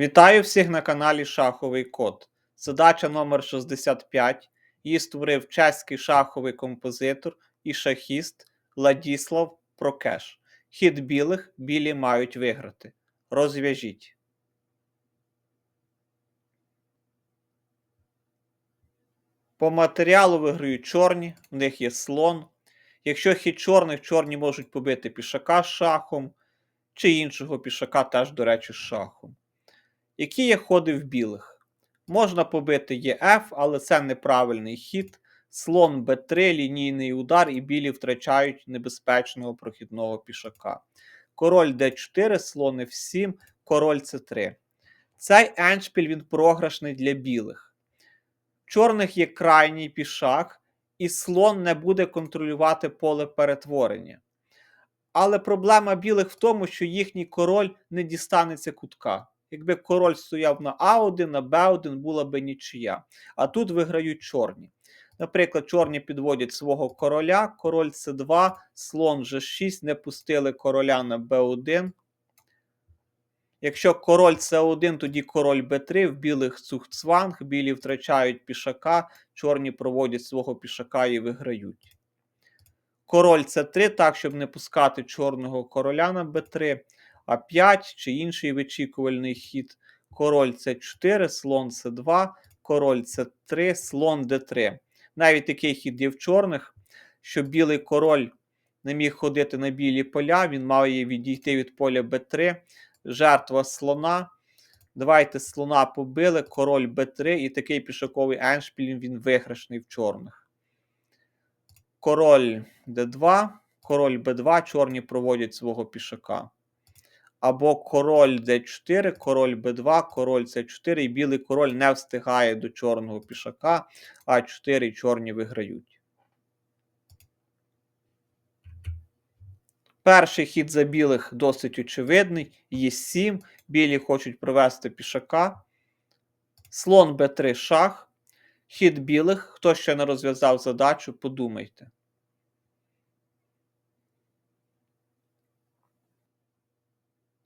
Вітаю всіх на каналі Шаховий Код. Задача номер 65. Її створив чеський шаховий композитор і шахіст Ладіслав Прокеш. Хід білих білі мають виграти. Розв'яжіть. По матеріалу виграють чорні, в них є слон. Якщо хід чорних, чорні можуть побити пішака з шахом, чи іншого пішака теж, до речі, з шахом. Які є ходи в білих? Можна побити ЄФ, але це неправильний хід. Слон Б3, лінійний удар, і білі втрачають небезпечного прохідного пішака. Король Д4, слон F7, король С3. Цей еншпіль він програшний для білих. Чорних є крайній пішак, і слон не буде контролювати поле перетворення. Але проблема білих в тому, що їхній король не дістанеться кутка. Якби король стояв на А1, на Б1 була би нічия. А тут виграють чорні. Наприклад, чорні підводять свого короля, король С2, слон G6, не пустили короля на Б1. Якщо король С1, тоді король Б3, в білих цухцванг, білі втрачають пішака, чорні проводять свого пішака і виграють. Король С3, так, щоб не пускати чорного короля на Б3. А5 чи інший вичікувальний хід. Король С4, слон С2, король С3, слон Д3. Навіть такий хід є в чорних, що білий король не міг ходити на білі поля, він має відійти від поля Б3. Жертва слона. Давайте слона побили, король Б3, і такий пішаковий еншпіль він виграшний в чорних. Король Д2, король Б2, чорні проводять свого пішака або король d4, король b2, король c4, і білий король не встигає до чорного пішака, а 4 чорні виграють. Перший хід за білих досить очевидний. Є 7. Білі хочуть провести пішака. Слон b3 шах. Хід білих. Хто ще не розв'язав задачу, подумайте.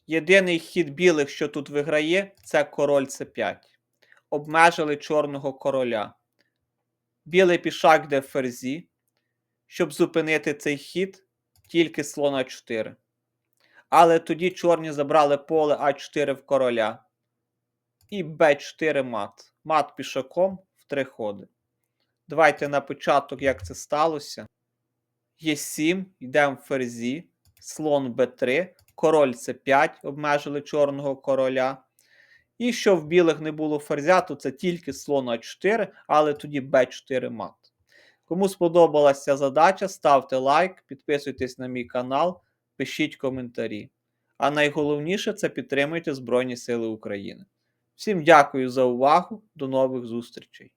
Єдиний хід білих, що тут виграє, це король С5. Обмежили чорного короля. Білий пішак йде в ферзі. Щоб зупинити цей хід, тільки слон А4. Але тоді чорні забрали поле А4 в короля. І Б4 мат. Мат пішаком в три ходи. Давайте на початок, як це сталося. Є7, йдемо в ферзі, слон Б3 король С5 обмежили чорного короля. І що в білих не було ферзя, то це тільки слон А4, але тоді Б4 мат. Кому сподобалася задача, ставте лайк, підписуйтесь на мій канал, пишіть коментарі. А найголовніше це підтримуйте Збройні Сили України. Всім дякую за увагу, до нових зустрічей!